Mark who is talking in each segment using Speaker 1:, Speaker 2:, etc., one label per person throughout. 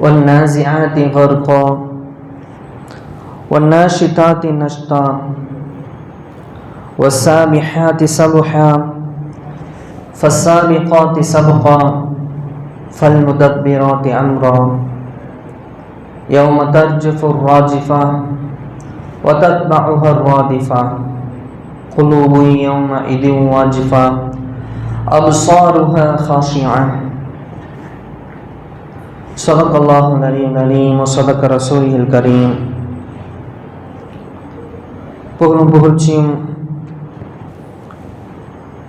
Speaker 1: والنازعات غرقا والناشطات نشطا والسابحات سبحا فالسابقات سبقا فالمدبرات أمرا يوم ترجف الراجفة وتتبعها الرادفة قلوب يومئذ واجفة أبصارها خاشعة صدق الله العلي العليم وصدق رسوله الكريم புகழும் புகழ்ச்சியும்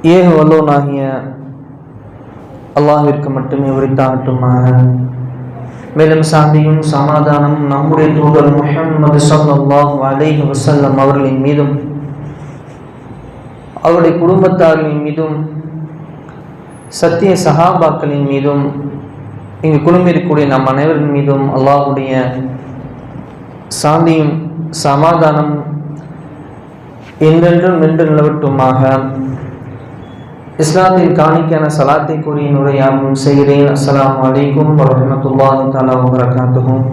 Speaker 1: ஏக வல்லோனாகிய அல்லாஹிற்கு மட்டுமே உரித்தாகட்டுமாக மேலும் சாந்தியும் சமாதானம் நம்முடைய தூதர் முஹம்மது ஸல்லல்லாஹு அலைஹி வஸல்லம் அவர்களின் மீதும் அவருடைய குடும்பத்தார்களின் மீதும் சத்திய சஹாபாக்களின் மீதும் இங்கு குழுமிருக்கக்கூடிய நம் அனைவரின் மீதும் அல்லாஹுடைய சாந்தியும் சமாதானம் என்றென்றும் நின்று நிலவட்டுமாக. இஸ்லாத்தின் காணிக்கான சலாத்தை கூறிய நுரையாகவும் செய்கிறேன். அஸ்லாம் வலைக்கும் வரமத்துல்லாஹு தாலா வரகாத்துகும்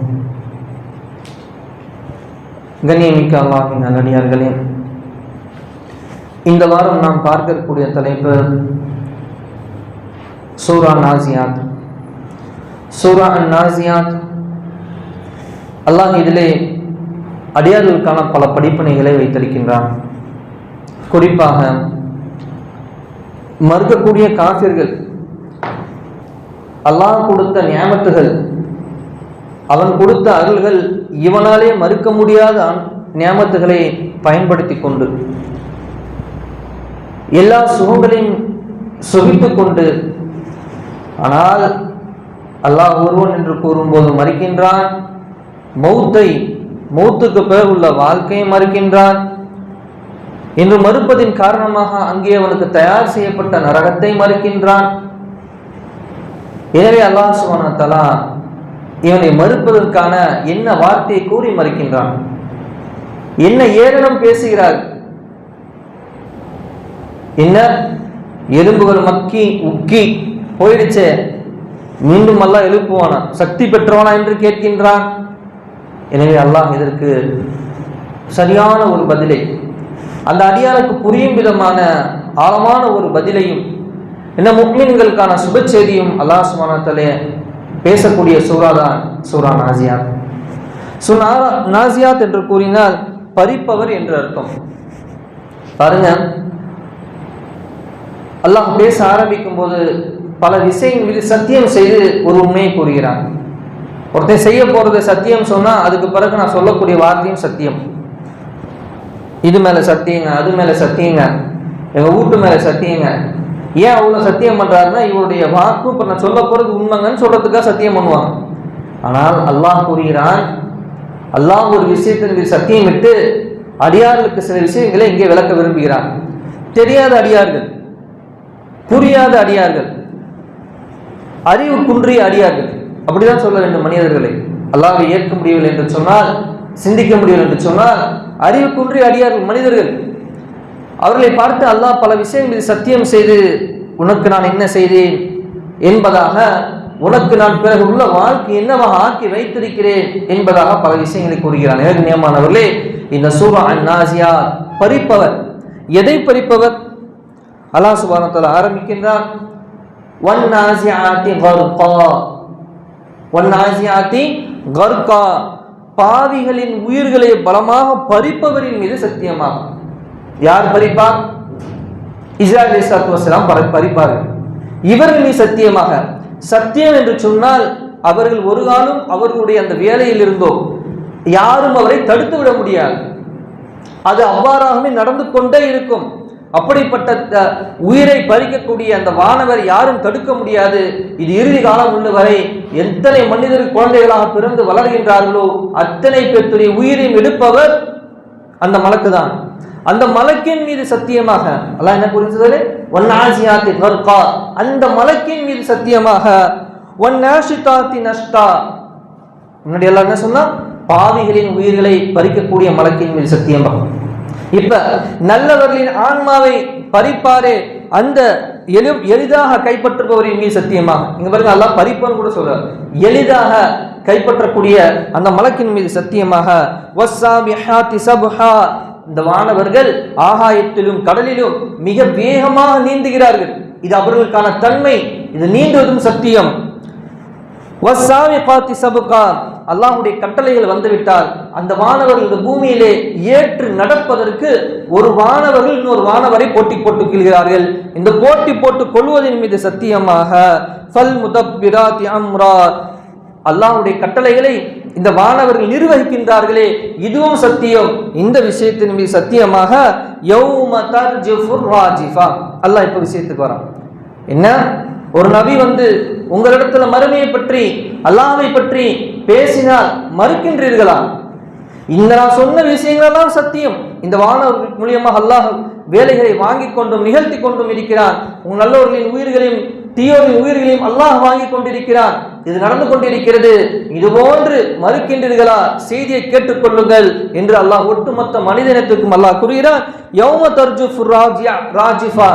Speaker 1: கண்ணியமிக்க அல்லாஹின் நல்லடியார்களே இந்த வாரம் நாம் பார்க்கக்கூடிய தலைப்பு சூரா நாசியாத். சூரா அன் நாசியாத் அல்லாஹ் இதிலே அடியார்களுக்கான பல படிப்பினைகளை வைத்திருக்கின்றான். குறிப்பாக மறுக்கக்கூடிய காசிர்கள் அல்லாஹ் கொடுத்த நியமத்துகள் அவன் கொடுத்த அருள்கள் இவனாலே மறுக்க முடியாத நியமத்துகளை பயன்படுத்தி கொண்டு எல்லா சுகங்களையும் சுகித்து கொண்டு ஆனால் அல்லாஹ் ஒருவன் என்று கூறும்போது மறுக்கின்றான். மௌத்தை மௌத்துக்கு பிறகு உள்ள வாழ்க்கையை மறுக்கின்றான். என்று மறுப்பதின் காரணமாக அங்கே அவனுக்கு தயார் செய்யப்பட்ட நரகத்தை மறுக்கின்றான். எனவே அல்லாஹ் சுபான தலா இவனை மறுப்பதற்கான என்ன வார்த்தையை கூறி மறுக்கின்றான்? என்ன ஏளனம் பேசுகிறார் என்ன? எலும்புகள் மக்கி உக்கி போயிடுச்சே. மீண்டும் அல்லாஹ் எழுப்புவானா? சக்தி பெற்றவனா என்று கேட்கின்றான். எனவே அல்லாஹ் இதற்கு சரியான ஒரு பதிலை அந்த அடியானுக்கு புரியும் விதமான ஆழமான ஒரு பதிலையும் என்ன முக்மீன்களுக்கான சுப செய்தியும் அல்லாஹ் சுமானத்திலே பேசக்கூடிய சூறா தான் சூரா நாசியாத் ஸோ நாசியாத் என்று கூறினால் பறிப்பவர் என்று அர்த்தம். பாருங்க அல்லாஹ் பேச ஆரம்பிக்கும் போது பல விஷயங்களில் சத்தியம் செய்து ஒரு உண்மையை கூறுகிறான். ஒருத்தன் செய்ய போறது சத்தியம் சொன்னா அதுக்கு பிறகு நான் சொல்லக்கூடிய வார்த்தையும் சத்தியம். இது மேல சத்தியங்க அது மேல சத்தியங்க எங்க வீட்டு மேல சத்தியங்க. ஏன் அவ்வளவு சத்தியம் பண்றாருன்னா இவருடைய வாக்கு இப்ப நான் சொல்ல போறது உண்மைங்கன்னு சொல்றதுக்காக சத்தியம் பண்ணுவாங்க. ஆனால் அல்லாஹ் கூறுகிறான் அல்லாஹ் ஒரு விஷயத்தின் மீது சத்தியம் விட்டு அடியார்களுக்கு சில விஷயங்களை இங்கே விளக்க விரும்புகிறான். தெரியாத அடியார்கள் புரியாத அடியார்கள் அறிவு குன்றிய அடியார்கள். அப்படிதான் சொல்ல வேண்டும் மனிதர்களை. அல்லாவை ஏற்க முடியவில்லை என்று சொன்னால் சிந்திக்க முடியவில்லை என்று சொன்னால் அறிவு குன்றிய அடியார்கள் மனிதர்கள். அவர்களை பார்த்து அல்லாஹ் பல விஷயங்களில் சத்தியம் செய்து உனக்கு நான் என்ன செய்தேன் என்பதாக உனக்கு நான் பிறகு உள்ள வாழ்க்கை என்னவாக ஆக்கி வைத்திருக்கிறேன் என்பதாக பல விஷயங்களை கூறுகிறான். எனக்கு நியமானவர்களே இந்த சூரா அந்நாசியா பறிப்பவர். எதை பறிப்பவர்? அல்லாஹ் சுபானத்தில் ஆரம்பிக்கின்றான். வன்னாசியாத்தி கர்கா வன்னாசியாத்தி கர்கா பாவிகளின் உயிர்களை பலமாக பறிப்பவரின் மீது சத்தியமாகும். யார் பறிப்பார் இஸ்ராயல் இஸ்லாத்து வசலாம் பறிப்பார்கள். இவர்கள் மீது சத்தியமாக சத்தியம் என்று சொன்னால் அவர்கள் ஒரு காலம் அவர்களுடைய அந்த வேலையில் இருந்தோ யாரும் அவரை தடுத்து விட முடியாது. அது அவ்வாறாகவே நடந்து கொண்டே இருக்கும். அப்படிப்பட்ட உயிரை பறிக்கக்கூடிய அந்த வானவர் யாரும் தடுக்க முடியாது. இது இறுதி காலம் உள்ள வரை எத்தனை மனிதர் குழந்தைகளாக பிறந்து வளர்கின்றார்களோ அத்தனை பேர்த்துடைய உயிரையும் எடுப்பவர் அந்த மலக்கு தான் அந்த மலக்கின் மீது சத்தியமாக அல்ல என்ன புரிஞ்சது ஒன்னாசியாத்தி கர்கா அந்த மலக்கின் மீது சத்தியமாக ஒன்னாஷிதாத்தி நஷ்டா. முன்னாடி எல்லாம் என்ன சொன்னா பாவிகளின் உயிர்களை பறிக்கக்கூடிய மலக்கின் மீது சத்தியமாக. இப்ப நல்லவர்களின் ஆன்மாவை பறிப்பாரே அந்த எளி எளிதாக கைப்பற்றுபவர் மீது சத்தியமாக. இங்க பாருங்க அல்லாஹ் பறிப்பான்னு கூட சொல்றார். எளிதாக கைப்பற்றக்கூடிய அந்த மலக்கின் மீது சத்தியமாக இந்த வானவர்கள் ஆகாயத்திலும் கடலிலும் மிக வேகமாக நீந்துகிறார்கள். இது அவர்களுக்கான தன்மை. இது நீந்துவதும் சத்தியம். அல்லாஹுடைய கட்டளைகள் வந்துவிட்டால் அந்த வானவர்கள் இந்த பூமியிலே ஏற்று நடப்பதற்கு ஒரு வானவர்கள் இன்னொரு வானவரை போட்டி போட்டுக் கொள்கிறார்கள் இந்த போட்டி போட்டுக் கொள்வதன் மீது சத்தியமாக ஃபல் முதப்பிராத்தி அம்ரா. கட்டளைகளை இந்த வானவர்கள் நிர்வகிக்கின்றார்களே இதுவும் சத்தியம். இந்த விஷயத்தின் மீது சத்தியமாக யௌம தர்ஜிஃபுர் ராஜிஃபா. அல்லாஹ் இப்ப விஷயத்துக்கு வரான். என்ன? ஒரு நபி வந்து உங்களிடத்துல மறுமையை பற்றி அல்லாஹ்வை பற்றி பேசினால் மறுக்கின்றீர்களா? இந்த நான் சொன்ன விஷயங்களெல்லாம் சத்தியம். இந்த வானவர் மூலியமாக அல்லாஹ் வேலைகளை வாங்கி கொண்டும் நிகழ்த்தி கொண்டும் இருக்கிறான். உங்கள் நல்லவர்களின் உயிர்களையும் தீயோரின் உயிர்களையும் அல்லாஹ் வாங்கி கொண்டிருக்கிறான். இது நடந்து கொண்டிருக்கிறது. இது போன்று மறுக்கின்றீர்களா? செய்தியை கேட்டுக்கொள்ளுங்கள் என்று அல்லாஹ் ஒட்டுமொத்த மனிதனத்துக்கும் அல்லாஹ் கூறுகிறான். யௌம தர்ஜு ராஜிஃபா.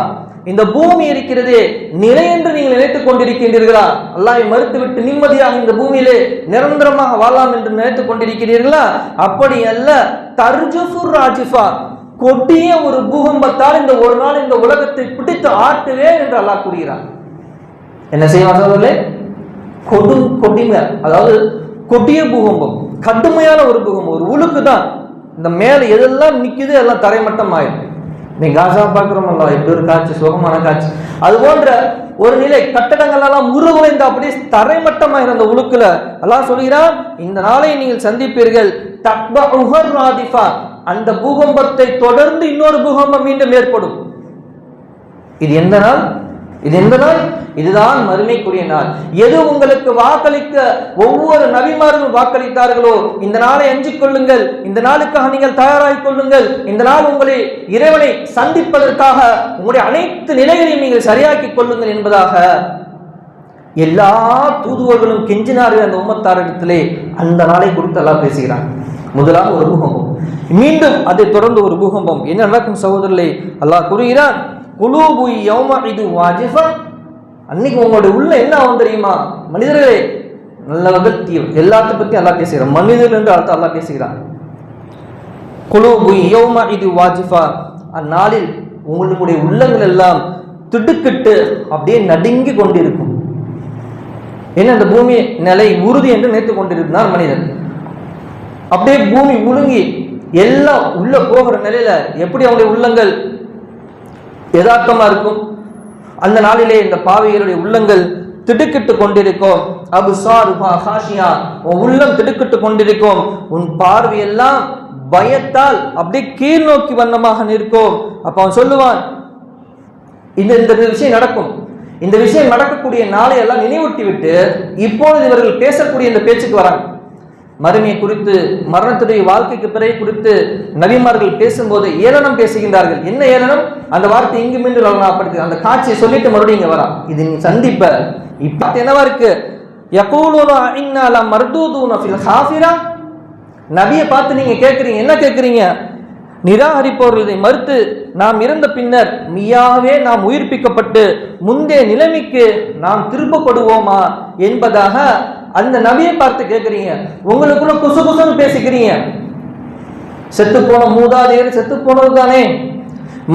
Speaker 1: இந்த பூமி இருக்கிறதே நிலை என்று நீங்கள் நினைத்துக் கொண்டிருக்கின்றீர்களா? அல்லாவை மறுத்துவிட்டு நிம்மதியாக இந்த பூமியிலே நிரந்தரமாக வாழலாம் என்று நினைத்துக் கொண்டிருக்கிறீர்களா? அப்படி அல்ல. தர்ஜுஃபுர் ராஜிஃபா கொட்டிய ஒரு பூகம்பத்தால் இந்த ஒரு நாள் இந்த உலகத்தை பிடித்து ஆட்டுவேன் என்று அல்லாஹ் கூறுகிறார் என்ன செய்வான் சகோதரர்களே? கொடும் கொடிமை அதாவது கொடிய பூகம்பம் கடுமையான ஒரு பூகம்பம் ஒரு உழுக்கு தான். இந்த மேலே எதெல்லாம் நிக்குது எல்லாம் தரைமட்டம் ஆயிடும். நீ காசா பார்க்குறோமல்ல எப்படி ஒரு காட்சி? சுகமான காட்சி. அது போன்ற ஒரு நிலை கட்டடங்கள் எல்லாம் உருகுலைந்து அப்படியே தரைமட்டமாகிற இருந்த உழுக்குல எல்லாம் சொல்கிறார் இந்த நாளை நீங்கள் சந்திப்பீர்கள். தக்ப உஹர் ராதிஃபா. அந்த பூகம்பத்தை தொடர்ந்து இன்னொரு பூகம்பம் மீண்டும் ஏற்படும். இது எந்த நாள்? இது எந்த நாள்? இதுதான் மறுமைக்குரிய நாள். எது உங்களுக்கு வாக்களிக்க ஒவ்வொரு நபிமாரும் வாக்களித்தார்களோ இந்த நாளை அஞ்சிக் கொள்ளுங்கள் இந்த நாளுக்காக நீங்கள் தயாராகிக் கொள்ளுங்கள் இந்த நாள் உங்களை இறைவனை சந்திப்பதற்காக உங்களுடைய அனைத்து நிலைகளையும் நீங்கள் சரியாக்கிக் கொள்ளுங்கள் என்பதாக எல்லா தூதுவர்களும் கெஞ்சினார்கள் அந்த உம்மத்தாரிடத்திலே. அந்த நாளை குறித்து எல்லாம் பேசுகிறான். முதலாக ஒரு பூகம்பம். மீண்டும் அதை தொடர்ந்து ஒரு பூகம்பம். என்ன நடக்கும் சகோதரர்களே? அல்லாஹ் கூறுகிறான் குலூபு யௌம இது வாஜிஃபா. அன்னைக்கு உங்களுடைய உள்ள என்ன ஆகும் தெரியுமா? மனிதர்களே நல்லவர்கள் தீவிரம் எல்லாத்த பற்றி நல்லா பேசுகிறான் மனிதர்கள் என்று அர்த்தம் நல்லா பேசுகிறான் குலூபு யௌம இது வாஜிஃபா. அந்நாளில் உங்களுடைய உள்ளங்கள் எல்லாம் திடுக்கிட்டு அப்படியே நடுங்கி கொண்டிருக்கும். என்ன அந்த பூமி நிலை உறுதி என்று நினைத்து கொண்டிருந்தார் மனிதன். அப்படியே பூமி உழுங்கி எல்லாம் உள்ள போகிற நிலையில எப்படி அவங்களுடைய உள்ளங்கள் யதார்த்தமாக இருக்கும்? அந்த நாளிலே இந்த பாவிகளுடைய உள்ளங்கள் திடுக்கிட்டு கொண்டிருக்கும். அபுசார் ஹாஷியா உன் உள்ளம் திடுக்கிட்டு கொண்டிருக்கும். உன் பார்வையெல்லாம் பயத்தால் அப்படியே கீழ் நோக்கி வண்ணமாக நிற்கும். அப்ப அவன் சொல்லுவான் இந்த இந்த விஷயம் நடக்கும். இந்த விஷயம் நடக்கக்கூடிய நாளையெல்லாம் நினைவூட்டி விட்டு இப்பொழுது இவர்கள் பேசக்கூடிய இந்த பேச்சுக்கு வராங்க. மறுமையை குறித்து மரணத்துடைய வாழ்க்கைக்கு பிறகு குறித்து நபிமார்கள் பேசும்போது ஏளனம் பேசுகின்றார்கள். என்ன ஏளனம்? அந்த வார்த்தை இங்கு மீண்டும் அப்படி அந்த காட்சியை சொல்லிட்டு மறுபடியும் இங்க வரான். இது நீ சந்திப்ப. இப்ப என்னவா இருக்கு? ஹாஃபிரா? நபியை பார்த்து நீங்க கேட்குறீங்க. என்ன கேட்குறீங்க? நிராகரிப்பவர்களை மறுத்து நாம் இறந்த பின்னர் மெய்யாகவே நாம் உயிர்ப்பிக்கப்பட்டு முந்தைய நிலைமைக்கு நாம் திருப்பப்படுவோமா என்பதாக அந்த நபியை பார்த்து கேட்குறீங்க உங்களுக்குள்ள குசு குசுன்னு பேசிக்கிறீங்க. செத்து போன மூதாதையர் செத்து போனவர் தானே.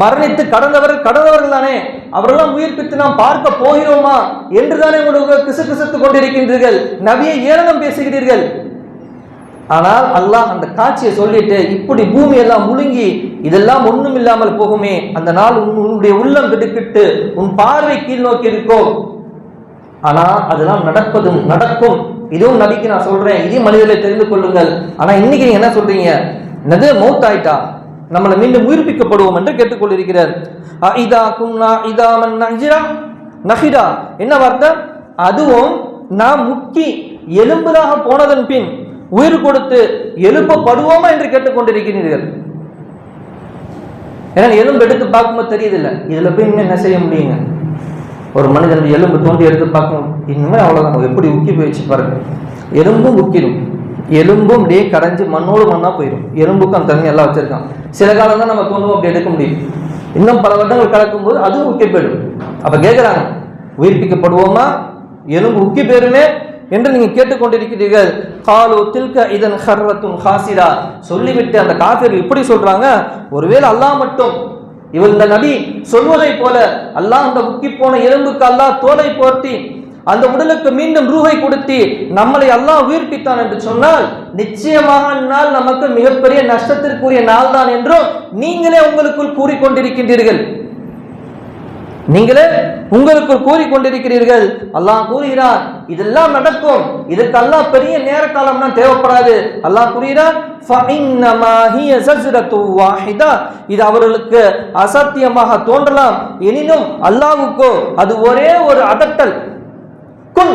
Speaker 1: மரணித்து கடந்தவர்கள் கடந்தவர்கள் தானே. அவரெல்லாம் உயிர்ப்பித்து நாம் பார்க்க போகிறோமா? என்று தானே உங்களுக்கு கிசு கிசுத்து கொண்டிருக்கின்றீர்கள். நபியை ஏளனம் பேசுகிறீர்கள். ஆனால் அல்லாஹ் அந்த காட்சியை சொல்லிட்டு இப்படி பூமி எல்லாம் முழுங்கி இதெல்லாம் ஒன்றும் இல்லாமல் போகுமே. அந்த நாள் உன் உன்னுடைய உள்ளம் திடுக்கிட்டு உன் பார்வை கீழ் நோக்கி இருக்கோ ஆனா அதெல்லாம் நடப்பதும் நடக்கும். இதுவும் நபிக்கு நான் சொல்றேன். இதையும் மனிதர்களை தெரிந்து கொள்ளுங்கள். ஆனா இன்னைக்கு நீங்க என்ன சொல்றீங்க? நது மௌத் ஆயிட்டா நம்மளை மீண்டும் உயிர்ப்பிக்கப்படுவோம் என்று கேட்டுக்கொண்டிருக்கிறார். இதா குன்னா இதா மன் நஹிரா நஹிரா என்ன வார்த்தை? அதுவும் நாம் முக்கி எலும்புதாக போனதன் பின் உயிர் கொடுத்து எழுப்பப்படுவோமா என்று கேட்டுக்கொண்டிருக்கிறீர்கள். ஏன்னா எலும்பு எடுத்து பார்க்கும்போது தெரியுதில்ல. இதுல போய் இன்னும் என்ன செய்ய முடியுங்க? ஒரு மனிதன் எலும்பு தோண்டி எடுத்து பார்க்கணும் இன்னுமே அவ்வளோதான் எப்படி உக்கி போயிடுச்சு பாருங்க. எலும்பும் உக்கிடும் எலும்பும் அப்படியே கடைஞ்சி மண்ணோடு மண்ணாக போயிடும் எலும்புக்கும் அந்த தண்ணி எல்லாம் வச்சிருக்கான். சில காலம் தான் நம்ம தோண்டுவோம் அப்படி எடுக்க முடியும். இன்னும் பல வருடங்கள் கலக்கும் போது அதுவும் உக்கி போயிடும். அப்போ கேட்குறாங்க உயிர்ப்பிக்கப்படுவோமா? எலும்பு உக்கி போயிருமே என்று நீங்க கேட்டுக்கொண்டிருக்கிறீர்கள். காலோ தில்க இதன் ஹர்ரத்தும் ஹாசிரா. சொல்லிவிட்டு அந்த காஃபிர் இப்படி சொல்றாங்க ஒருவேளை அல்லாஹ் மட்டும் இந்த நபி சொல்வதை போல அல்லாஹ் அந்த முக்கி போன எலும்புக்கு அல்லாஹ் தோலை போர்த்தி அந்த உடலுக்கு மீண்டும் ரூஹை கொடுத்து நம்மளை அல்லாஹ் உயிர்ப்பித்தான் என்று சொன்னால் நிச்சயமாக நாள் நமக்கு மிகப்பெரிய நஷ்டத்திற்குரிய நாள் தான் என்றும் நீங்களே உங்களுக்குள் கூறிக்கொண்டிருக்கின்றீர்கள். நீங்களே உங்களுக்குள் கூறிக்கொண்டிருக்கிறீர்கள். அல்லாஹ் கூறுகிறார் இதெல்லாம் நடக்கும். இதுக்கெல்லாம் பெரிய நேர காலம்னா தேவைப்படாது. அல்லாஹ் புரியுதா இது அவர்களுக்கு அசத்தியமாக தோன்றலாம். எனினும் அல்லாவுக்கோ அது ஒரே ஒரு அதட்டல். குன்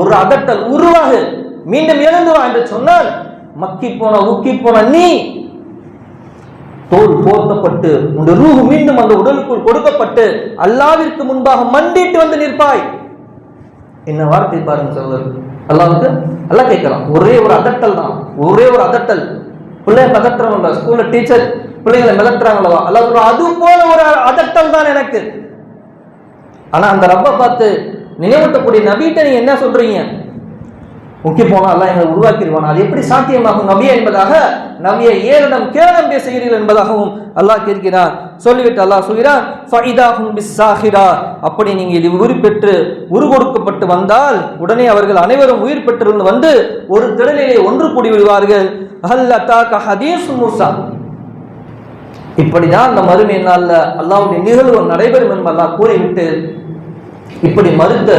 Speaker 1: ஒரு அதட்டல் உருவாகு. மீண்டும் எழுந்துவா என்று சொன்னால் மக்கி போன ஊக்கி போன நீ தோல் போர்த்தப்பட்டு உன் ரூஹு மீண்டும் அந்த உடலுக்குள் கொடுக்கப்பட்டு அல்லாவிற்கு முன்பாக மண்டிட்டு வந்து நிற்பாய். என்ன வார்த்தை பாருங்க சகோதரர். அல்லாவுக்கு எல்லாம் கேட்கலாம். ஒரே ஒரு அதட்டல் தான். ஒரே ஒரு அதட்டல். பிள்ளைய பதட்டுறாங்கல்ல ஸ்கூல்ல டீச்சர் பிள்ளைங்களை மிதட்டுறாங்களவா அல்லாஹ் ஒரு அது போல ஒரு அதட்டல் தான் எனக்கு. ஆனா அந்த ரப்பை பார்த்து நினைவூட்டக்கூடிய நபிகிட்ட நீங்க என்ன சொல்றீங்க? முக்கிய போனா எல்லாம் எங்களை உருவாக்கிடுவான். அது எப்படி சாத்தியமாகும் நபி என்பதாக நபியை ஏனிடம் கேளம் பேசுகிறீர்கள் என்பதாகவும் அல்லாஹ் கேட்கிறான். சொல்லிவிட்டு அல்லாஹ் சொல்கிறான் அப்படி நீங்கள் இது உயிர் பெற்று உரு கொடுக்கப்பட்டு வந்தால் உடனே அவர்கள் அனைவரும் உயிர் பெற்றிருந்து வந்து ஒரு திடலிலே ஒன்று கூடி விடுவார்கள். அல்லாஹ் ஹதீஸ் மூசா. இப்படிதான் அந்த மறுமை நாளில் அல்லாவுடைய நிகழ்வு நடைபெறும் என்று அல்லாஹ் கூறிவிட்டு இப்படி மறுத்த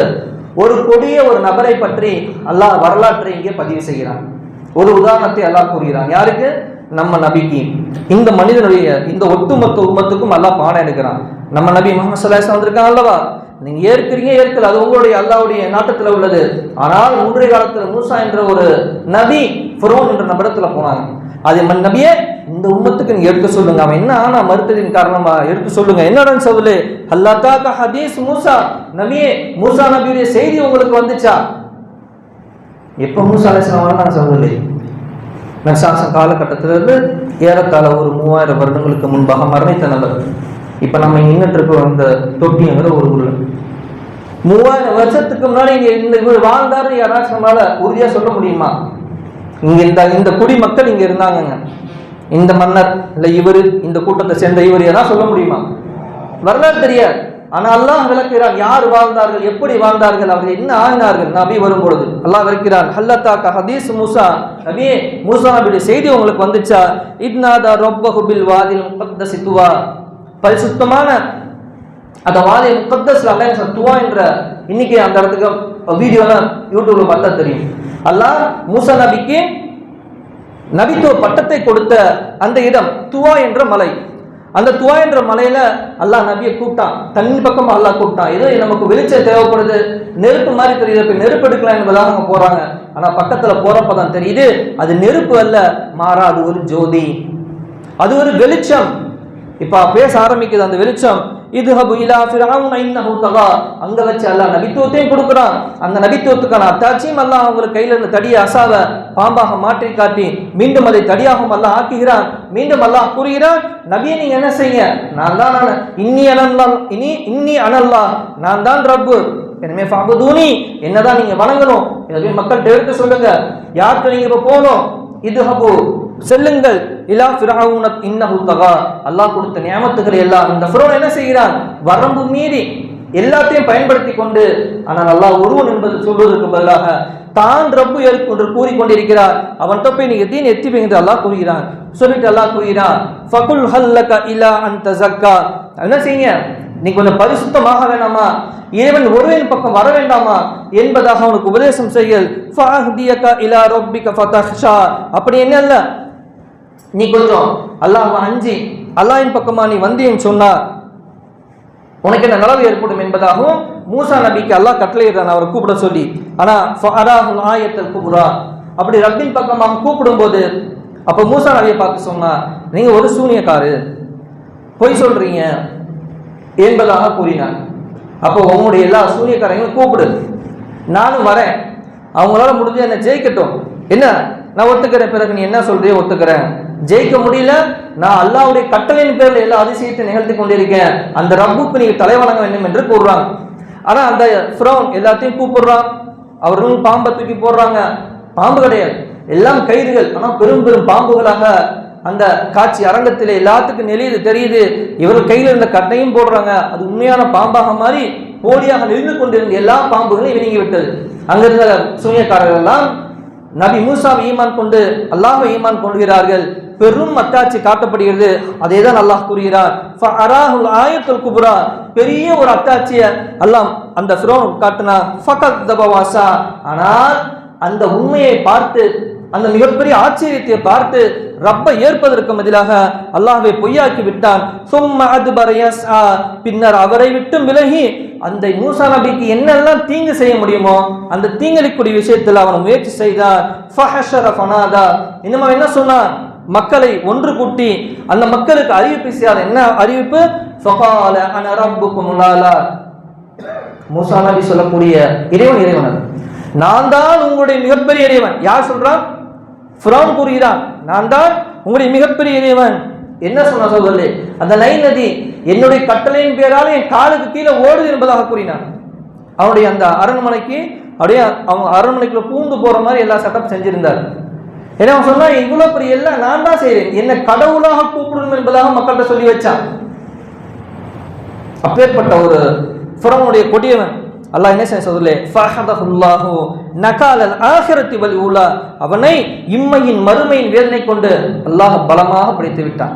Speaker 1: ஒரு கொடிய ஒரு நபரை பற்றி அல்லாஹ் வரலாற்றை இங்கே பதிவு செய்கிறான். ஒரு உதாரணத்தை அல்லாஹ் கூறுகிறான். யாருக்கு? நம்ம நபிக்கு. இந்த மனிதனுடைய இந்த ஒட்டுமொத்த உம்மத்துக்கும் அல்லாஹ் பாடம் எடுக்கிறான். நம்ம நபி முகமது சல்லாஹ் வந்திருக்கான் அல்லவா? நீங்க ஏற்கிறீங்க ஏற்கல. அது உங்களுடைய அல்லாவுடைய நாட்டத்துல உள்ளது. ஆனால் முன்றைய காலத்துல மூசா என்ற ஒரு நபி ஃபுரோன் என்ற நபரத்துல போனாங்க. அது நபியே இந்த உம்மத்துக்கு நீங்க எடுத்து சொல்லுங்க. அவன் என்ன ஆனா மறுத்ததின் காரணமா? எடுத்து சொல்லுங்க. என்னடன் சொல்லு அல்லாத்தாக்க ஹதீஸ் மூசா. நபியே மூசா நபியுடைய செய்தி உங்களுக்கு வந்துச்சா? எப்போ மூசா அலிஸ்லாம் நான் சொல்லலை மெசாசம் காலகட்டத்திலிருந்து ஏறத்தாழ ஒரு மூவாயிரம் வருடங்களுக்கு முன்பாக மரணித்த நபர். இப்போ நம்ம நின்றுட்டு இருக்க அந்த தொட்டிங்கிற ஒரு ஊர்ல. மூவாயிரம் வருஷத்துக்கு முன்னாடி இங்கே இந்த இவர் வாழ்ந்தாரு யாராச்சும் நம்மளால் உறுதியாக சொல்ல முடியுமா? இங்கே இந்த இந்த குடிமக்கள் இங்கே இருந்தாங்கங்க. இந்த மன்னர் இல்லை இவர் இந்த கூட்டத்தை சேர்ந்த இவர் யாரா சொல்ல முடியுமா? வரலாறு தெரியாது. ஆனால் அல்லாஹ் விளக்குகிறான் யார் வாழ்ந்தார்கள் எப்படி வாழ்ந்தார்கள் அவர்கள் என்ன ஆகினார்கள்? நபி வரும்பொழுது அல்லாஹ் விளக்கிறான் ஹல்லத்தாக்க ஹதீஸ் மூசா. நபியே மூசா நபியுடைய செய்தி உங்களுக்கு வந்துச்சா? இத்னாதா ரொப்ப ஹுபில் வாதில் முகத்த சித்துவா பரிசுத்தமான அந்த வாதி முகத்தஸ் அல்லாஹ் சத்துவா என்ற இன்னைக்கு அந்த இடத்துக்கு வீடியோலாம் யூடியூப்ல பார்த்தா தெரியும். அல்லாஹ் மூசா நபிக்கு நபித்துவ பட்டத்தை கொடுத்த அந்த இடம் துவா என்ற மலை. அந்த துவா என்ற மலையில அல்லாஹ் நபியை கூப்பிட்டான். தண்ணி பக்கம் அல்லாஹ் கூப்பிட்டான். ஏதோ நமக்கு வெளிச்சம் தேவைப்படுது. நெருப்பு மாதிரி தெரியுது. இப்போ நெருப்பு எடுக்கலாம் என்பதாக அவங்க போறாங்க. ஆனா பக்கத்துல போறப்ப தான் தெரியுது. அது நெருப்பு அல்ல. மாறா அது ஒரு ஜோதி. அது ஒரு வெளிச்சம். இப்ப பேச ஆரம்பிக்குது அந்த வெளிச்சம். இது ஹபு இலா ஃபிரௌன இன்னஹு தகா. அங்க வச்சு அல்லாஹ் நபித்துவத்தையும் கொடுக்குறான். அந்த நபித்துவத்துக்கான அத்தாட்சியும் அல்லாஹ் அவங்களுக்கு கையில இருந்து தடியை அசாவ பாம்பாக மாற்றி காட்டி மீண்டும் அதை தடியாகவும் அல்லாஹ் ஆக்குகிறான். மீண்டும் அல்லாஹ் கூறுகிறான் நபியை நீங்க என்ன செய்யுங்க நான் தான் நான் இன்னி அனல்லா இனி இன்னி அனல்லா நான் தான் ரப்பு. எனவே ஃபாபுதூனி என்னதான் நீங்க வணங்கணும். இதை மக்கள்கிட்ட எடுத்து சொல்லுங்க. யார்கிட்ட நீங்க இப்ப போகணும்? இது ஹபு செல்லுங்கள். இலா ஃபிரௌன இன்னஹு தகா. அல்லாஹ் கொடுத்த நியமத்துக்களை எல்லாம் இந்த ஃபிரோன் என்ன செய்கிறான்? வரம்பு மீறி எல்லாத்தையும் பயன்படுத்தி கொண்டு ஆனால் அல்லாஹ் ஒருவன் என்பது சொல்வதற்கு பதிலாக தான் ரப்பு என்று கூறிக்கொண்டிருக்கிறார். அவன் போய் நீங்க தீன் எத்தி என்று அல்லாஹ் கூறுகிறான். சொல்லிட்டு அல்லாஹ் கூறுகிறான் ஃபகுல் ஹல்லக இலா அன் ஜக்கா என்ன செய்யுங்க? நீ கொஞ்சம் பரிசுத்தமாக வேணாமா? இறைவன் ஒருவன் பக்கம் வர வேண்டாமா? என்பதாக அவனுக்கு உபதேசம் செய்யல் ஃபஅஹ்தியக இலா ரப்பிக ஃபதஹ்ஷா. அப்படி என்ன இல்லை? நீ கொஞ்சம் அல்லாஹ் அஞ்சி அல்லாஹின் பக்கமா நீ வந்தேன்னு சொன்னார் உனக்கு என்ன நலவு ஏற்படும் என்பதாகவும் மூசா நபிக்கு அல்லாஹ் கட்டளையிடுறான் அவரை கூப்பிட சொல்லி. ஆனால் ஆயத்தல் கூப்பிடுறா அப்படி ரப்பின் பக்கமாக கூப்பிடும்போது அப்போ மூசா நபியை பார்த்து சொன்னால் நீங்கள் ஒரு சூனியக்காரு பொய் சொல்கிறீங்க என்பதாக கூறினார் அப்போ உங்களுடைய எல்லா சூனியக்காரங்களும் கூப்பிடு. நானும் வரேன். அவங்களால முடிஞ்ச என்ன ஜெயிக்கட்டும். என்ன? நான் ஒத்துக்கிறேன் பிறகு நீ என்ன சொல்றியோ ஒத்துக்கிறேன். ஜெயிக்க முடியல. நான் அல்லாவுடைய கட்டளையின் பேரில் எல்லா அதிசயத்தை நிகழ்த்தி கொண்டிருக்கேன். அந்த ரப்புக்கு நீங்க தலை வணங்க வேண்டும் என்று கூறுறாங்க. ஆனா அந்த ஃப்ரௌன் எல்லாத்தையும் கூப்பிடுறான். அவர்களும் பாம்பை தூக்கி போடுறாங்க. பாம்பு கிடையாது. எல்லாம் கயிறுகள். ஆனா பெரும் பெரும் பாம்புகளாக அந்த காட்சி அரங்கத்தில் எல்லாத்துக்கும் நெளியுது தெரியுது. இவர் கையில் இருந்த கட்டையும் போடுறாங்க. அது உண்மையான பாம்பாக மாறி போலியாக நெளிந்து கொண்டிருந்த எல்லா பாம்புகளையும் விழுங்கி விட்டது. அங்கிருந்த சூனியக்காரர்கள் எல்லாம் நபி மூசாவை ஈமான் கொண்டு அல்லாஹ்வை ஈமான் கொள்கிறார்கள். பெரும் அத்தாட்சி காட்டப்படுகிறது. அதே தான் அல்லாஹ் கூறுகிறார். ஃபஅராஹுல் ஆயத்துல் குபுரா. பெரிய ஒரு அத்தாட்சியை அல்லாஹ் அந்த ஃபிரௌன் காட்டினா ஃபகத் தபவாசா ஆனால் அந்த உண்மையை பார்த்து அந்த மிகப்பெரிய ஆச்சரியத்தை பார்த்து ரப்ப ஏற்பதற்கு பதிலாக அல்லாஹ்வை பொய்யாக்கி விட்டான். சும்ம அதுபர பின்னர் அவரை விட்டு விலகி அந்த மூசா நபிக்கு என்னெல்லாம் தீங்கு செய்ய முடியுமோ அந்த தீங்கலிக்கூடிய விஷயத்தில் அவன் முயற்சி செய்தார். இன்னும் என்ன சொன்னான்? மக்களை ஒன்று கூட்டி அந்த மக்களுக்கு அறிவிப்பு செய்யாத என்ன அறிவிப்பு? ஃபகால அன ரப்புக்கும் லாலா மூசா நபி சொல்லக்கூடிய இறைவன் இறைவன் அது. நான் தான் உங்களுடைய மிகப்பெரிய இறைவன். யார் சொல்றான் ஃபிரௌன் கூறுகிறான். நான் தான் உங்களுடைய மிகப்பெரிய இறைவன். என்ன சொன்ன சோதரே அந்த நை நதி என்னுடைய கட்டளையின் பேரால் என் காலுக்கு கீழே ஓடுது என்பதாக கூறினான். அவனுடைய அந்த அரண்மனைக்கு அப்படியே அவன் அரண்மனைக்குள்ள பூந்து போற மாதிரி எல்லா செட்டப் செஞ்சிருந்தார். ஏன்னா அவன் சொன்னா இவ்வளவு பெரிய எல்லாம் நான் தான் செய்யறேன் என்னை கடவுளாக கூப்பிடணும் என்பதாக மக்கள்கிட்ட சொல்லி வச்சான். அப்பேற்பட்ட ஒரு புறவனுடைய கொடியவன். அல்லாஹ் என்ன செய்ய சொல்லே ஃபஹதஹுல்லாஹு நகாலல் ஆஹிரத்தி வலி உலா அவனை இம்மையின் மறுமையின் வேதனை கொண்டு அல்லாஹ் பலமாக பிடித்து விட்டான்.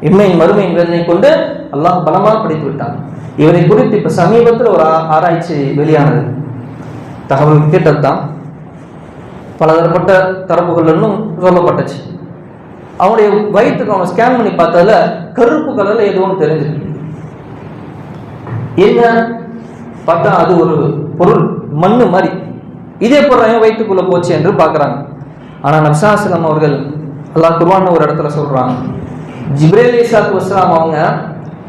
Speaker 1: இம்மையின் மறுமையின் வேதனை கொண்டு அல்லாஹ் பலமாக பிடித்து விட்டான். இவரை குறித்து இப்போ சமீபத்தில் ஒரு ஆ- ஆராய்ச்சி வெளியானது. தகவல் கேட்டது தான் பலதரப்பட்ட தரப்புகள் சொல்லப்பட்டுச்சு. அவனுடைய வயிற்றுக்கு அவனை ஸ்கேன் பண்ணி பார்த்ததுல கருப்பு கலர்ல எதுவும் ஒன்று என்ன? பார்த்தா அது ஒரு பொருள் மண்ணு மாதிரி. இதே பொருள் என் வயிற்றுக்குள்ள போச்சு என்று பார்க்குறாங்க. ஆனால் நப்சாஸ்லாம் அவர்கள் அல்லாஹ் குர்ஆன்ல ஒரு இடத்துல சொல்கிறாங்க ஜிப்ரேல் இசாத் வஸ்லாம் அவங்க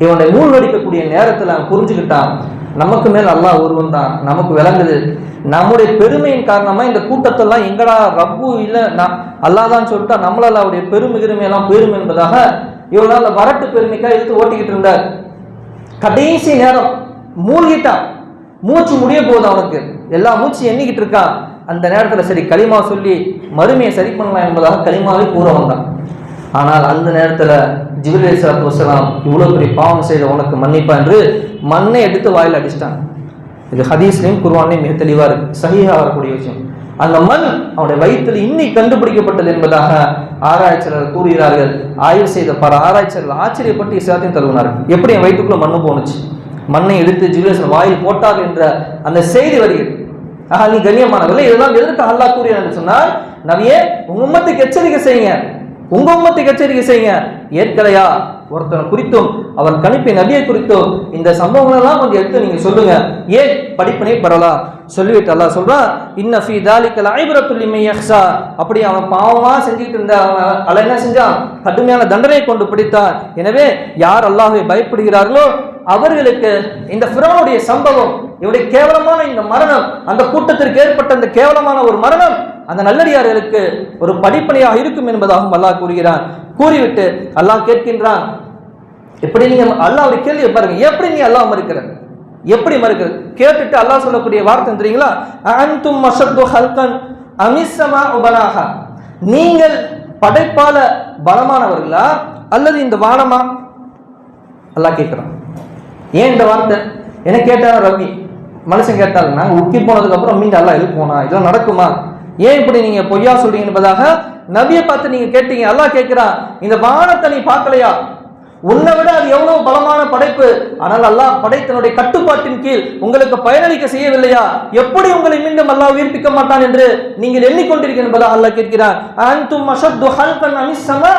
Speaker 1: இவனை மூழ்கடிக்கக்கூடிய நேரத்தில் அவன் புரிஞ்சுக்கிட்டான் நமக்கு மேல் அல்லாஹ் ஒருவன் தான் நமக்கு விளங்குது. நம்முடைய பெருமையின் காரணமா இந்த கூட்டத்தெல்லாம் எங்கடா ரப்பு இல்லை நான் அல்லா தான் சொல்லிட்டா நம்மளால் அவருடைய பெருமை கிருமை போயிரும் என்பதாக இவ்வளோ நாள் வரட்டு பெருமைக்கா எடுத்து ஓட்டிக்கிட்டு இருந்தார். கடைசி நேரம் மூழ்கிட்டான் மூச்சு முடிய போகுது அவனுக்கு. எல்லா மூச்சு எண்ணிக்கிட்டு இருக்கான் அந்த நேரத்தில் சரி களிமா சொல்லி மறுமையை சரி பண்ணலாம் என்பதாக களிமாவை கூற வந்தான். ஆனால் அந்த நேரத்தில் ஜிபிரி சலாத்து வசலாம் இவ்வளோ பெரிய பாவம் செய்த உனக்கு மன்னிப்பா என்று மண்ணை எடுத்து வாயில் அடிச்சிட்டாங்க. இது ஹதீஸ்லையும் குர்வான்லையும் மிக தெளிவாக இருக்குது சஹீஹா வரக்கூடிய விஷயம். அந்த மண் அவனுடைய வயிற்றில் இன்னி கண்டுபிடிக்கப்பட்டது என்பதாக ஆராய்ச்சியாளர் கூறுகிறார்கள். ஆய்வு செய்த பல ஆராய்ச்சியாளர்கள் ஆச்சரியப்பட்டு இஸ்லாத்தையும் தருகிறார்கள் எப்படி என் வயிற்றுக்குள்ள மண்ணு போணுச்சு? மண்ணை எடுத்து ஜிலேசன் வாயில் போட்டார் என்ற அந்த செய்தி வருகிறது. ஆஹா நீ கண்ணியமானவர்கள் இதெல்லாம் எதற்கு அல்லாஹ் கூறினார் சொன்னால் நவியே உங்க உம்மத்துக்கு எச்சரிக்கை செய்யுங்க. உங்க உம்மத்துக்கு எச்சரிக்கை செய்யுங்க ஏற்கலையா? ஒருத்தனை குறித்தும் அவர் கணிப்பின் நபியை குறித்தும் இந்த சம்பவங்கள் எல்லாம் கொஞ்சம் எடுத்து நீங்க சொல்லுங்க. ஏன் படிப்பினை பெறலாம்? சொல்லிவிட்டு அல்லா சொல்றான் இன்ன ஃபீ தாலிக்கல் ஐபரத்துல் லிமன் அப்படி அவன் பாவமாக செஞ்சுக்கிட்டு இருந்த அவன் அல்ல என்ன செஞ்சான்? கடுமையான தண்டனை கொண்டு பிடித்தான். எனவே யார் அல்லாஹை பயப்படுகிறார்களோ அவர்களுக்கு இந்த ஃபிரோனுடைய சம்பவம் இவருடைய கேவலமான இந்த மரணம் அந்த கூட்டத்திற்கு ஏற்பட்ட இந்த கேவலமான ஒரு மரணம் அந்த நல்லடியார்களுக்கு ஒரு படிப்பனையாக இருக்கும் என்பதாகவும் அல்லாஹ் கூறுகிறான். கூறிவிட்டு அல்லாஹ் கேட்கின்றான் எப்படி நீங்க அல்லாஹ் கேள்வி பாருங்க எப்படி நீ அல்லாஹ் மறுக்கிற? எப்படி மறுக்கிற? கேட்டுட்டு அல்லாஹ் சொல்லக்கூடிய வார்த்தை தெரியுங்களா? அன்தும் மஷத்து ஹல்கன் அமிசமா உபனாகா நீங்கள் படைப்பால பலமானவர்களா அல்லது இந்த வானமா? அல்லாஹ் கேட்கிறான். ஏன் இந்த வார்த்தை? என்ன கேட்டாலும் ரவி மனுஷன் கேட்டாலும் நாங்கள் உக்கி போனதுக்கப்புறம் மீண்டும் எல்லாம் எழுப்புவோனா இதெல்லாம் நடக்குமா? ஏன் இப்படி நீங்க பொய்யா சொல்றீங்க என்பதாக நபியை பார்த்து நீங்க கேட்டீங்க. அல்லாஹ் கேட்கிறான் இந்த வானத்தை நீ பார்க்கலையா? உன்னை விட அது எவ்வளவு பலமான படைப்பு? ஆனால் அல்லாஹ் படைத்தனுடைய கட்டுப்பாட்டின் கீழ் உங்களுக்கு பயனளிக்க செய்யவில்லையா? எப்படி உங்களை மீண்டும் அல்லாஹ் உயிர்ப்பிக்க மாட்டான் என்று நீங்கள் எண்ணிக்கொண்டிருக்கிறீர்கள் என்பதாக அல்லாஹ் கேட்கிறான் அன்தும் அஷத்து ஹல்கன் அமித் ஸமா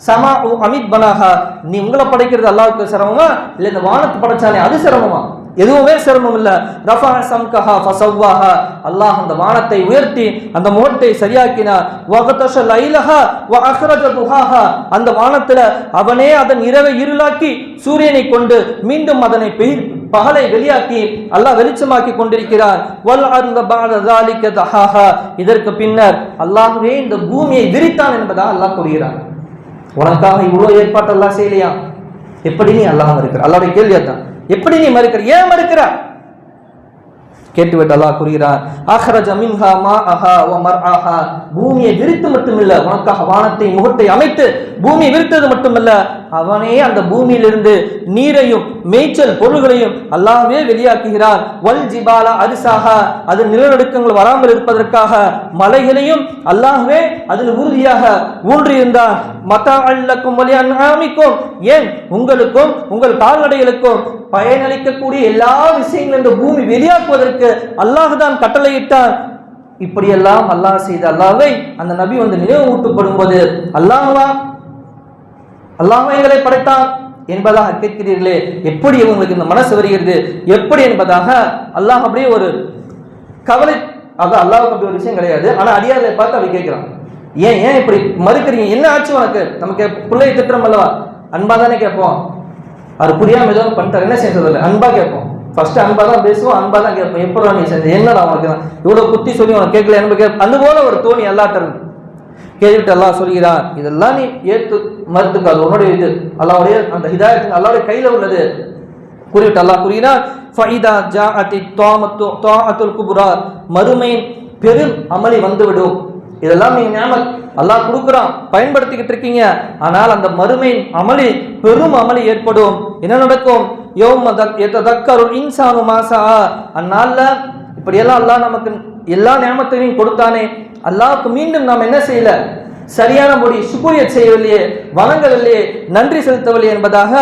Speaker 1: சமா அமித் பனாஹா. நீ உங்களை படைக்கிறது அல்லாவுக்கு சிரமமா? இல்லை இந்த வானத்தை படைச்சானே அது சிரமமா? எதுவுமே சிரமம் இல்லை ரஃபா சம்கஹா ஃபசவ்வாஹ. அல்லாஹ் அந்த வானத்தை உயர்த்தி அந்த மோட்டை சரியாக்கினார். வகதஷ லைலஹா வ அஹ்ரஜ துஹாஹா. அந்த வானத்தில் அவனே அதன் இரவை இருளாக்கி சூரியனை கொண்டு மீண்டும் அதனை பெய் பகலை வெளியாக்கி அல்லாஹ் வெளிச்சமாக்கி கொண்டிருக்கிறார். வல் அர்த பாலதாலிக்க தஹாஹா. இதற்கு பின்னர் அல்லாஹ்வே இந்த பூமியை விரித்தான் என்பதா அல்லாஹ் கூறுகிறார் உனக்காக இவ்வளோ ஏற்பாட்டெல்லாம் செய்யலையா? எப்படி நீ அல்லாமல் இருக்கிற? அல்லாவுடைய கேள்வியை தான் எப்படி நீ மறுக்கிற? ஏன் மறுக்கிற? கேட்டுவிட்டு அல்லாஹ் கூறுகிறார் அஹ்ரஜ மின்ஹா மா அஹா வ மர்ஆஹா பூமியை விரித்து மட்டுமில்ல உனக்காக வானத்தை முகத்தை அமைத்து பூமியை விரித்தது மட்டுமல்ல அவனே அந்த பூமியிலிருந்து நீரையும் மேய்ச்சல் பொருள்களையும் அல்லாஹ்வே வெளியாக்குகிறார். வல் ஜிபால அரிசாக. அது நிலநடுக்கங்கள் வராமல் இருப்பதற்காக மலைகளையும் அல்லாஹ்வே அதில் உறுதியாக ஊன்றியிருந்தார். மத அல்லக்கும் வலி ஏன்? உங்களுக்கும் உங்கள் கால்நடைகளுக்கும் பயனளிக்கக்கூடிய எல்லா விஷயங்களும் இந்த பூமி வெளியாக்குவதற்கு அல்லாஹ் தான் கட்டளையிட்டார். இப்படியெல்லாம் அல்லாஹ் செய்த அல்லாவை அந்த நபி வந்து நினைவு ஊட்டப்படும் போது அல்லாஹா அல்லாஹ் எங்களை படைத்தான் என்பதாக கேட்கிறீர்களே எப்படி உங்களுக்கு இந்த மனசு வருகிறது? எப்படி என்பதாக அல்லாஹ் அப்படியே ஒரு கவலை அது அல்லாஹுக்கு அப்படி ஒரு விஷயம் கிடையாது. ஆனால் அடியார்களை பார்த்து அவன் கேட்கிறான். ஏன் ஏன் இப்படி மறுக்கிறீங்க? என்ன ஆச்சு உனக்கு? நமக்கு பிள்ளையை திட்டம் அல்லவா? அன்பா தானே கேட்போம். அவர் புரியாம ஏதோ பண்ணிட்டார். என்ன செய்யறதில்ல அன்பா கேட்போம். ஃபர்ஸ்ட் அன்பா தான் பேசுவோம் அன்பா தான் கேட்போம். எப்படா நீ செஞ்ச என்னடா உனக்கு? இவ்வளவு குத்தி சொல்லி உனக்கு கேட்கல அன்பு கேட்ப அது போல ஒரு தோணி எல்லாட்ட கேள்விட்டு அல்லாஹ் சொல்கிறான். இதெல்லாம் நீ ஏற்று மறுத்துக்க. அது உன்னுடைய இது. அல்லாவுடைய அந்த ஹிதாயத்து அல்லாவுடைய கையில் உள்ளது. குறிவிட்டு அல்லாஹ் கூறுகிறான் ஃபைதா ஜாஅத்தி தாமத்து தாஅத்துல் குபுரா. மறுமையின் பெரும் அமளி வந்துவிடும். இதெல்லாம் நீ ஞாபகம் அல்லாஹ் கொடுக்குறான். பயன்படுத்திக்கிட்டு இருக்கீங்க. ஆனால் அந்த மறுமையின் அமளி பெரும் அமளி ஏற்படும். என்ன நடக்கும்? யோம தக்கருள் இன்சானு மாசா. அந்நாளில் இப்படியெல்லாம் அல்லாஹ் நமக்கு எல்லா நியமத்தையும் கொடுத்தானே. அல்லாவுக்கு மீண்டும் நாம் என்ன செய்யல? சரியான முடி சுகுரிய செய்யவில்லையே வணங்கவில்லையே நன்றி செலுத்தவில்லையே என்பதாக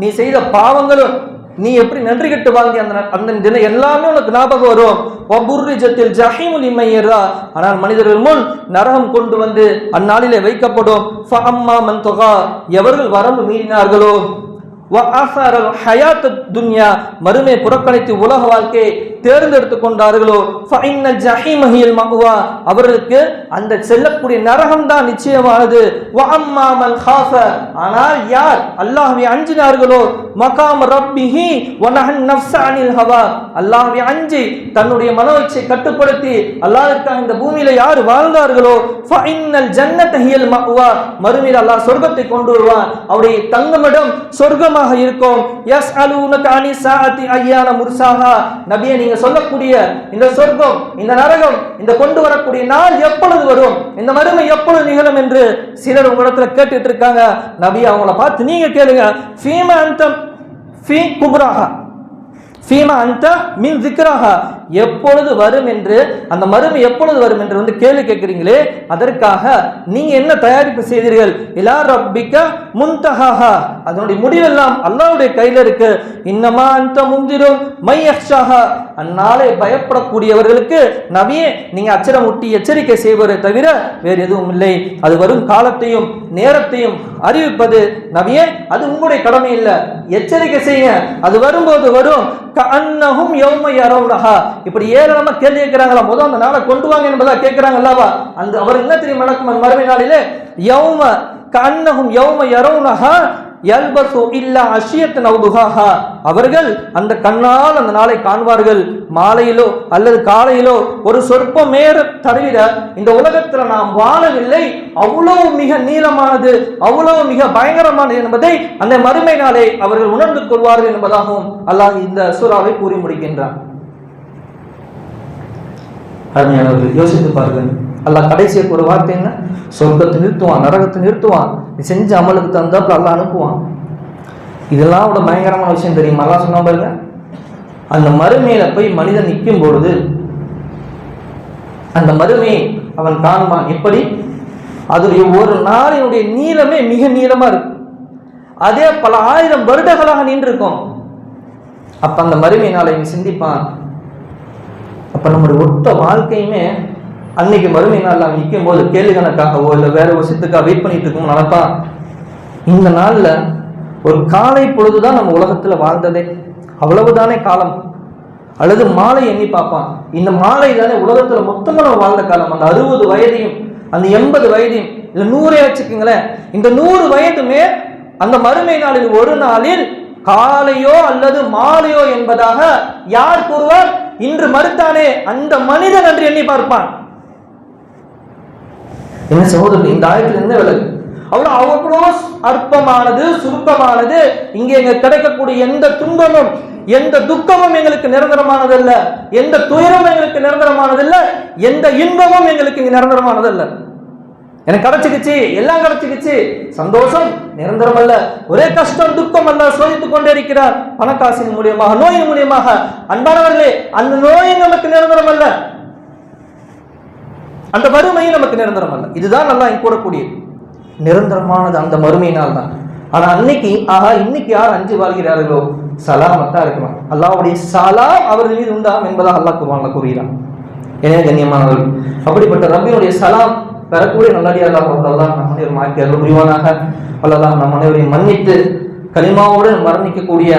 Speaker 1: நீ செய்த பாவங்களும் நீ எப்படி நன்றி கட்டு வாழ்ந்தி அந்த அந்த தினம் எல்லாமே உனக்கு ஞாபகம் வரும். ஒபுர்ரிஜத்தில் ஜஹீமுல் இம்மையரா ஆனால் மனிதர்கள் முன் நரகம் கொண்டு வந்து அந்நாளிலே வைக்கப்படும். ஃபஹம்மா மன் தொகா. எவர்கள் வரம்பு மீறினார்களோ? வஅஸரல் துன்யா மறுமை புறக்கணித்து உலக வாழ்க்கையை தேர்ந்தெடுத்து கொண்டார்களோ? ஃபஇன்னல் அவர்களுக்கு அந்த செல்லக்கூடிய நரகம் தான் நிச்சயமானது. ஆனால் யார் அல்லாஹ்வை அஞ்சினார்களோ? மகாம் ரப்பிஹி நஃப்ஸ அனில் ஹவா அல்லாஹ்வை அஞ்சி தன்னுடைய மனோச்சை கட்டுப்படுத்தி அல்லாஹ்விற்காக இந்த பூமியில யார் வாழ்ந்தார்களோ? ஃபஇன்னல் ஜன்னத ஹியல் மகுவா மறுமையில் அல்லாஹ் சொர்க்கத்தை கொண்டு வருவான். அவருடைய தங்குமிடம் சொர்க்கமாக இருக்கும். எஸ் அலூனக அனி ஐயான முர்சாஹா. நபியே நீங்க சொல்லக்கூடிய இந்த சொர்க்கம் இந்த நரகம் இந்த கொண்டு வரக்கூடிய நாள் எப்பொழுது வரும்? இந்த மறுமை எப்பொழுது நிகழும் என்று சிலர் உங்களிடத்துல கேட்டுட்டு இருக்காங்க. நபி அவங்கள பார்த்து நீங்க கேளுங்க. ஃபீமா அந்தம் ஃபீ குப்ராஹா. ஃபீமா அந்த மின் திக்ராஹா எப்பொழுது வரும் என்று அந்த மருமை எப்பொழுது வரும் என்று வந்து கேள்வி கேட்குறீங்களே அதற்காக நீங்க என்ன தயாரிப்பு செய்தீர்கள்? இலா ரப்பிக்க முன்தஹாஹா அதனுடைய முடிவெல்லாம் அல்லாவுடைய கையில இருக்கு. இன்னமா அந்த முந்திரும் மை அக்ஷாஹா அந்நாளை பயப்படக்கூடியவர்களுக்கு நபியே நீங்க அச்சரமுட்டி எச்சரிக்கை செய்வதை தவிர வேறு எதுவும் இல்லை. அது வரும் காலத்தையும் நேரத்தையும் அறிவிப்பது. நவியே அது உங்களுடைய கடமை இல்லை. எச்சரிக்கை செய்ய அது வரும்போது வரும். கண்ணகும் யௌம யரவுனஹா இப்படி ஏராளமா கேள்வி கேட்கிறாங்களா? முதல் அந்த நாளை கொண்டு வாங்க என்பதா கேட்கிறாங்க அல்லவா அந்த அவர் என்ன தெரியும் நடக்கும்? அந்த மறுமை நாளிலே யௌம கண்ணகும் யௌம யரவுனஹா யல்பசு இல்லா அஷியத் நவுதுஹாஹா அவர்கள் அந்த கண்ணால் அந்த நாளை காண்பார்கள். மாலையிலோ அல்லது காலையிலோ ஒரு சொற்பம் மேற தவிர இந்த உலகத்தில் நாம் வாழவில்லை. அவ்வளவு மிக நீளமானது அவ்வளவு மிக பயங்கரமானது என்பதை அந்த மறுமை நாளை அவர்கள் உணர்ந்து கொள்வார்கள் என்பதாகவும் அல்லாஹ் இந்த சூறாவை கூறி முடிக்கின்றார் அருமையானவர்கள் யோசித்து பாருங்கள். அல்ல கடைசியாக ஒரு வார்த்தை என்ன? சொர்க்கத்தை நிறுத்துவான் நரகத்தை நிறுத்துவான். நீ செஞ்ச அமலுக்கு தந்தாப்புல அல்ல அனுப்புவான். இதெல்லாம் ஒரு பயங்கரமான விஷயம் தெரியுமா? எல்லாம் சொன்ன பாருங்க அந்த மறுமையில போய் மனிதன் நிற்கும் பொழுது அந்த மறுமையை அவன் காணுவான். எப்படி? அதனுடைய ஒரு நாளினுடைய நீளமே மிக நீளமா இருக்கும். அதே பல ஆயிரம் வருடங்களாக நின்றிருக்கும் அப்ப அந்த மறுமை நாளை சிந்திப்பான். அப்ப நம்முடைய ஒட்ட வாழ்க்கையுமே அன்னைக்கு மறுமை நாள் அவன் நிற்கும் போது கேள்வி கணக்காகவோ இல்லை வேற ஒரு சித்துக்காக வெயிட் பண்ணிட்டு இருக்கோம் நினைப்பான் இந்த நாளில் ஒரு காலை பொழுதுதான் நம்ம உலகத்தில் வாழ்ந்ததே. அவ்வளவுதானே காலம். அல்லது மாலை எண்ணி பார்ப்பான். இந்த மாலை தானே உலகத்தில் மொத்தமாக நம்ம வாழ்ந்த காலம். அந்த அறுபது வயதையும் அந்த எண்பது வயதையும் இல்லை நூறே வச்சுக்கோங்களேன். இந்த நூறு வயதுமே அந்த மறுமை நாளில் ஒரு நாளில் காலையோ அல்லது மாலையோ என்பதாக யார் கூறுவார்? இன்று மறுத்தானே அந்த மனிதன் என்று எண்ணி பார்ப்பான். என்ன சகோதரர் இந்த ஆயத்தில் என்ன விலகு அவ்வளோ அவ்வளோ அற்பமானது சுருக்கமானது. இங்கே எங்க கிடைக்கக்கூடிய எந்த துன்பமும் எந்த துக்கமும் எங்களுக்கு நிரந்தரமானதல்ல. எந்த துயரமும் எங்களுக்கு நிரந்தரமானதல்ல. எந்த இன்பமும் எங்களுக்கு இங்கே நிரந்தரமானதல்ல. எனக்கு கிடைச்சிக்கிச்சு எல்லாம் கிடைச்சிக்கிச்சு. சந்தோஷம் நிரந்தரம் அல்ல ஒரே கஷ்டம் துக்கம் அல்ல சோதித்துக் கொண்டே இருக்கிறார். பணக்காசின் மூலியமாக நோயின் மூலியமாக. அன்பானவர்களே அந்த நோய் நமக்கு நிரந்தரம் அல்ல அந்த வறுமையும் நமக்கு நிரந்தரம் அல்ல. இதுதான் நல்லா கூறக்கூடிய நிரந்தரமானது அந்த மறுமையினால் தான் ஆனால் அன்னைக்கு ஆஹா இன்னைக்கு யார் அஞ்சு வாழ்கிறார்களோ? சலாமத்தா இருக்கலாம் அல்லாவுடைய சலாம் அவர்கள் மீது உண்டாம் என்பதாக அல்லாஹ் குர்ஆன்ல கூறுகிறான். எனவே கண்ணியமானவர்கள் அப்படிப்பட்ட ரப்பினுடைய சலாம் பெறக்கூடிய நல்லடியாக அல்லாஹ் நம்முடைய மாக்கி அருள் புரிவானாக? அல்லாஹ் நம் அனைவரையும் மன்னித்து களிமாவோடு மரணிக்கக்கூடிய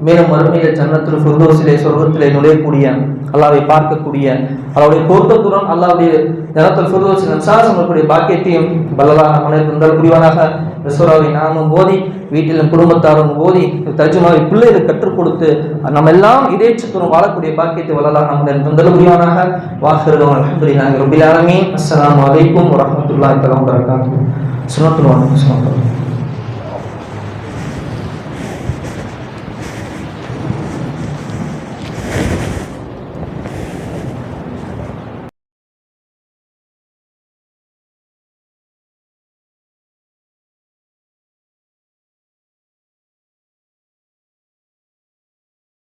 Speaker 1: மேலும் மறுமையில ஜன்னத்தில் சொர்க்கோசிலே சொர்க்கத்திலே நுழையக்கூடிய அல்லாவை பார்க்கக்கூடிய அவருடைய பொருத்தத்துடன் அல்லாவுடைய ஜனத்தில் சொர்க்கோசி நன்சாரம் பாக்கியத்தையும் வல்லலா நம் புரிவானாக ரசூராவை நாமும் ஓதி வீட்டிலும் குடும்பத்தாரும் ஓதி தர்ஜுமாவை பிள்ளைகளுக்கு கற்றுக் கொடுத்து நம்ம எல்லாம் இதேச்சத்துடன் வாழக்கூடிய பாக்கியத்தை வல்லலா நம்ம தந்தல் புரிவானாக வாசகம் அலமதுல்லாஹி நாங்கள் ஆலமீன். அஸ்ஸலாமு அலைக்கும் வரமத்துல்லா தலாம் வரகாத்து சுனத்துல் வாஹி